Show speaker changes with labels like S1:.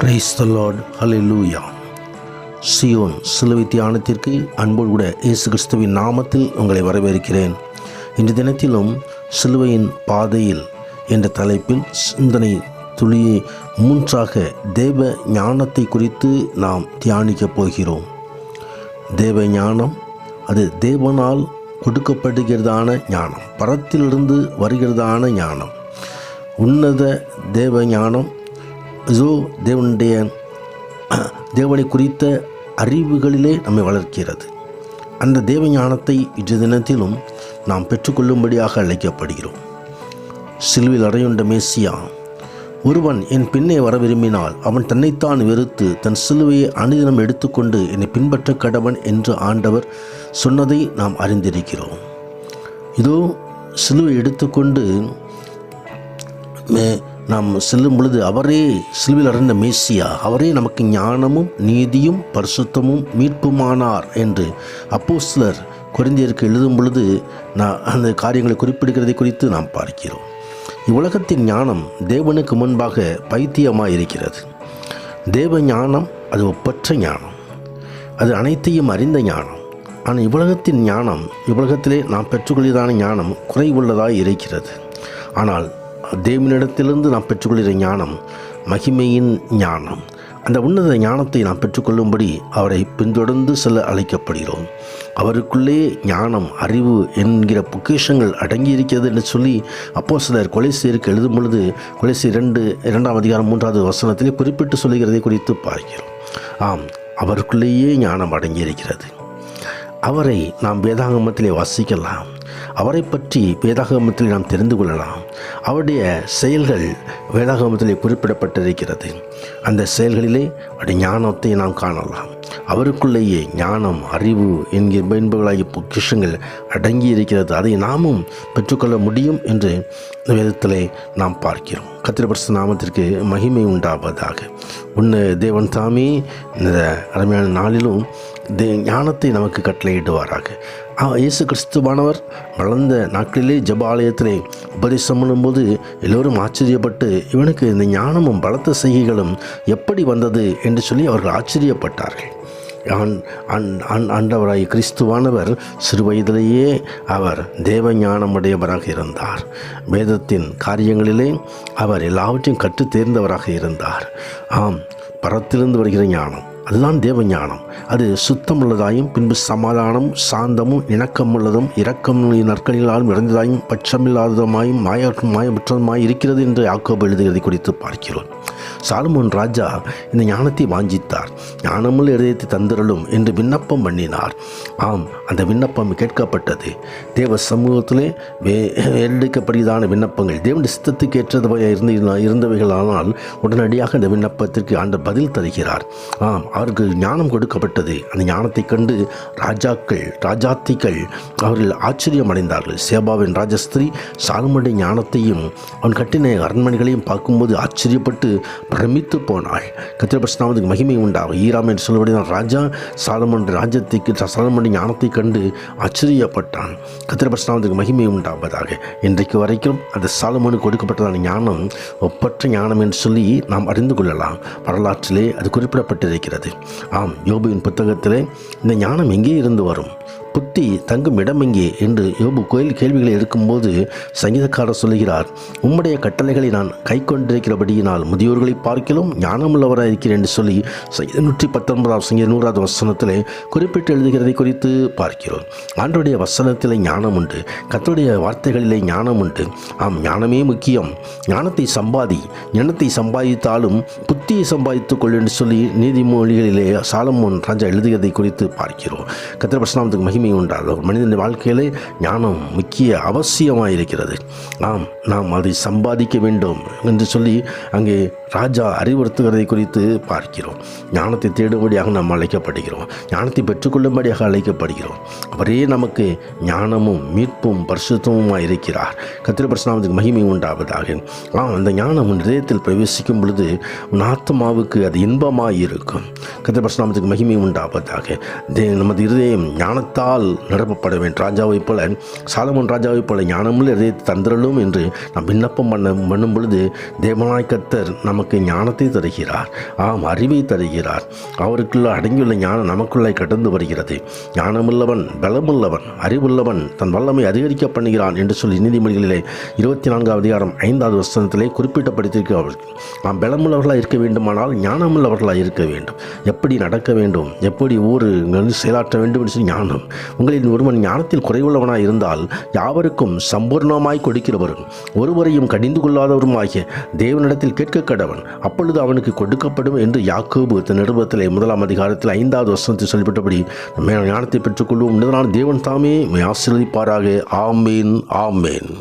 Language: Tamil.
S1: கிரைஸ்தலாட் ஹலிலூயா லூயா சியோன் சிலுவை தியானத்திற்கு அன்போடு கூட இயேசு கிறிஸ்துவின் நாமத்தில் உங்களை வரவேற்கிறேன் இன்று தினத்திலும் சிலுவையின் பாதையில் என்ற தலைப்பில் சிந்தனை துளியை மூன்றாக தேவ ஞானத்தை குறித்து நாம் தியானிக்கப் போகிறோம் தேவ ஞானம் அது தேவனால் கொடுக்கப்படுகிறதான ஞானம் பரத்திலிருந்து வருகிறதான ஞானம் உன்னத தேவ ஞானம் இதோ தேவனுடைய தேவனை குறித்த அறிவுகளிலே நம்மை வளர்க்கிறது அந்த தேவ ஞானத்தை இன்று தினத்திலும் நாம் பெற்றுக்கொள்ளும்படியாக அழைக்கப்படுகிறோம் சிலுவில் அடையுண்ட மேசியா ஒருவன் என் பின்னே வர விரும்பினால் அவன் தன்னைத்தான் வெறுத்து தன் சிலுவையை அனுதினம் எடுத்துக்கொண்டு என்னை பின்பற்ற கடவன் என்று ஆண்டவர் சொன்னதை நாம் அறிந்திருக்கிறோம் இதோ சிலுவை எடுத்துக்கொண்டு நாம் செல்லும் பொழுது அவரே சிலுவில் அடைந்த மேசியா அவரே நமக்கு ஞானமும் நீதியும் பரிசுத்தமும் மீட்புமானார் என்று அப்போ சிலர் குறைந்தியருக்கு எழுதும் பொழுது நான் அந்த காரியங்களை குறிப்பிடுகிறதை குறித்து நாம் பார்க்கிறோம் இவ்வுலகத்தின் ஞானம் தேவனுக்கு முன்பாக பைத்தியமாக இருக்கிறது தேவ ஞானம் அது ஒப்பற்ற ஞானம் அது அனைத்தையும் அறிந்த ஞானம் ஆனால் இவ்வுலகத்தின் ஞானம் இவ்வுலகத்திலே நாம் பெற்றுக்கொள்ளியதான ஞானம் குறைவுள்ளதாக இருக்கிறது ஆனால் தேவனிடத்திலிருந்து நாம் பெற்றுக்கொள்கிற ஞானம் மகிமையின் ஞானம் அந்த உன்னத ஞானத்தை நாம் பெற்றுக்கொள்ளும்படி அவரை பின்தொடர்ந்து செல்ல அழைக்கப்படுகிறோம் அவருக்குள்ளே ஞானம் அறிவு என்கிற பொக்கிஷங்கள் அடங்கியிருக்கிறது என்று சொல்லி அப்போ சிலர் செய்யருக்கு எழுதும் பொழுது கொலைசி இரண்டு இரண்டாம் அதிகாரம் மூன்றாவது வசனத்திலே குறிப்பிட்டு சொல்லுகிறதை குறித்து பார்க்கிறோம் ஆம் அவருக்குள்ளேயே ஞானம் அடங்கியிருக்கிறது அவரை நாம் வேதாங்கமத்திலே வாசிக்கலாம் அவரை பற்றி வேதாகமத்தில் நாம் தெரிந்து கொள்ளலாம் அவருடைய செயல்கள் வேதாகமத்தில் குறிப்பிடப்பட்டிருக்கிறது அந்த செயல்களிலே அவருடைய ஞானத்தை நாம் காணலாம் அவருக்குள்ளேயே ஞானம் அறிவு என்கிற என்பவர்களாகிய பொக்கிஷங்கள் அடங்கி இருக்கிறது அதை நாமும் பெற்றுக்கொள்ள முடியும் என்று வேதத்திலே நாம் பார்க்கிறோம் கத்திரபரச நாமத்திற்கு மகிமை உண்டாவதாக உன்ன தேவன் தாமே இந்த அருமையான நாளிலும் தே ஞானத்தை நமக்கு கட்டளையிடுவாராக இயேசு கிறிஸ்துவானவர் வளர்ந்த நாட்களிலே ஜப ஆலயத்திலே உபதேசம் பண்ணும்போது எல்லோரும் ஆச்சரியப்பட்டு இவனுக்கு இந்த ஞானமும் பலத்த செய்கைகளும் எப்படி வந்தது என்று சொல்லி அவர்கள் ஆச்சரியப்பட்டார்கள் ஆண்டவராய் கிறிஸ்துவானவர் சிறுவயதிலேயே அவர் தேவ ஞானமுடையவராக இருந்தார் வேதத்தின் காரியங்களிலே அவர் எல்லாவற்றையும் கற்று தேர்ந்தவராக இருந்தார் ஆம் பரத்திலிருந்து வருகிற ஞானம் தேவ தேவஞானம் அது சுத்தம் உள்ளதாயும் பின்பு சமாதானம் சாந்தமும் இணக்கமுள்ளதும் இரக்கம் நற்கனிலாலும் இறந்ததாயும் பட்சமில்லாததுமாயும் மாய மாயமற்றதுமாய் இருக்கிறது என்று ஆக்கோபு எழுதுகிறதை குறித்து பார்க்கிறோம் சாலுமோன் ராஜா இந்த ஞானத்தை வாஞ்சித்தார் ஞானமுள்ள இதயத்தை தந்திரலும் என்று விண்ணப்பம் பண்ணினார் ஆம் அந்த விண்ணப்பம் கேட்கப்பட்டது தேவ சமூகத்திலே வே விண்ணப்பங்கள் தேவன் சித்தத்துக்கு ஏற்றதுவையாக இருந்த இருந்தவைகளானால் உடனடியாக இந்த விண்ணப்பத்திற்கு ஆண்ட பதில் தருகிறார் ஆம் அவருக்கு ஞானம் கொடுக்கப்பட்டது அந்த ஞானத்தை கண்டு ராஜாக்கள் ராஜாத்திகள் அவர்கள் ஆச்சரியம் அடைந்தார்கள் சேபாவின் ராஜஸ்திரி சாலுமனுடைய ஞானத்தையும் அவன் கட்டின அரண்மனைகளையும் பார்க்கும்போது ஆச்சரியப்பட்டு பிரமித்து போனாள் கத்திரபஸ்நாமத்துக்கு மகிமை உண்டாகும் ஈராம் என்று சொல்லப்படுகிறான் ராஜா சாலமன் ராஜ்யத்துக்கு சாலமன் ஞானத்தை கண்டு ஆச்சரியப்பட்டான் கத்திரபஸ்நாமத்துக்கு மகிமை உண்டாவதாக இன்றைக்கு வரைக்கும் அந்த சாலமனுக்கு கொடுக்கப்பட்டதான ஞானம் ஒப்பற்ற ஞானம் என்று சொல்லி நாம் அறிந்து கொள்ளலாம் வரலாற்றிலே அது குறிப்பிடப்பட்டிருக்கிறது ஆம் யோபுவின் புத்தகத்திலே இந்த ஞானம் எங்கே இருந்து வரும் புத்தி தங்கும் இடம் எங்கே என்று யோபு கோயில் கேள்விகளை இருக்கும்போது சங்கீதக்காரர் சொல்லுகிறார் உம்முடைய கட்டளைகளை நான் கை கொண்டிருக்கிறபடியினால் முதியோர்களை பார்க்கிலும் ஞானமுள்ளவராக இருக்கிறேன் என்று சொல்லி நூற்றி பத்தொன்பதாம் சங்கீத நூறாவது வசனத்திலே குறிப்பிட்டு எழுதுகிறதை குறித்து பார்க்கிறோம் ஆண்டுடைய வசனத்திலே ஞானம் உண்டு கத்தோடைய வார்த்தைகளிலே ஞானம் உண்டு ஆம் ஞானமே முக்கியம் ஞானத்தை சம்பாதி ஞானத்தை சம்பாதித்தாலும் புத்தியை சம்பாதித்துக் கொள் என்று சொல்லி நீதிமொழிகளிலே சாலமோன் ராஜா எழுதுகிறதை குறித்து பார்க்கிறோம் கத்திர பிரசனாமத்துக்கு மகிமை தன்மை உண்டாது ஒரு மனிதன் வாழ்க்கையிலே ஞானம் முக்கிய அவசியமாக இருக்கிறது ஆம் நாம் அதை சம்பாதிக்க வேண்டும் என்று சொல்லி அங்கே ராஜா அறிவுறுத்துகிறதை குறித்து பார்க்கிறோம் ஞானத்தை தேடும்படியாக நாம் அழைக்கப்படுகிறோம் ஞானத்தை பெற்றுக்கொள்ளும்படியாக அழைக்கப்படுகிறோம் அவரே நமக்கு ஞானமும் மீட்பும் பரிசுத்தமுமாக இருக்கிறார் கத்திர பிரசனாமத்துக்கு மகிமை உண்டாவதாக ஆம் அந்த ஞானம் உன் இதயத்தில் பிரவேசிக்கும் பொழுது உன் ஆத்மாவுக்கு அது இன்பமாக இருக்கும் கத்திர பிரசனாமத்துக்கு மகிமை உண்டாவதாக நமது இருதயம் ஞானத்தால் ராஜாவால் நிரப்பப்படுவேன் ராஜாவைப் போல சாலமன் ராஜாவைப் போல ஞானமுள்ள இதை தந்திரலும் என்று நாம் விண்ணப்பம் பண்ண பண்ணும் பொழுது தேவநாயக்கத்தர் நமக்கு ஞானத்தை தருகிறார் ஆம் அறிவை தருகிறார் அவருக்குள்ள அடங்கியுள்ள ஞானம் நமக்குள்ளே கடந்து வருகிறது ஞானமுள்ளவன் பலமுள்ளவன் அறிவுள்ளவன் தன் வல்லமை அதிகரிக்க பண்ணுகிறான் என்று சொல்லி நீதிமொழிகளிலே இருபத்தி நான்காவது அதிகாரம் ஐந்தாவது வசனத்திலே அவர்கள் நாம் பலமுள்ளவர்களாக இருக்க வேண்டுமானால் ஞானமுள்ளவர்களாக இருக்க வேண்டும் எப்படி நடக்க வேண்டும் எப்படி ஊர் செயலாற்ற வேண்டும் என்று சொல்லி ஞானம் உங்களில் ஒருவன் ஞானத்தில் குறைவுள்ளவனாய் இருந்தால் யாவருக்கும் சம்பூர்ணமாய் கொடுக்கிறவரும் ஒருவரையும் கடிந்து கொள்ளாதவருமாகிய தேவனிடத்தில் கேட்க கடவன் அப்பொழுது அவனுக்கு கொடுக்கப்படும் என்று யாக்கோபு நிருபத்தில் முதலாம் அதிகாரத்தில் ஐந்தாவது வருஷத்தில் சொல்லிவிட்டபடி நம்ம ஞானத்தை பெற்றுக்கொள்வோம் என்பதனால் தேவன் தாமே ஆசிரதிப்பாராக ஆமேன் ஆமேன்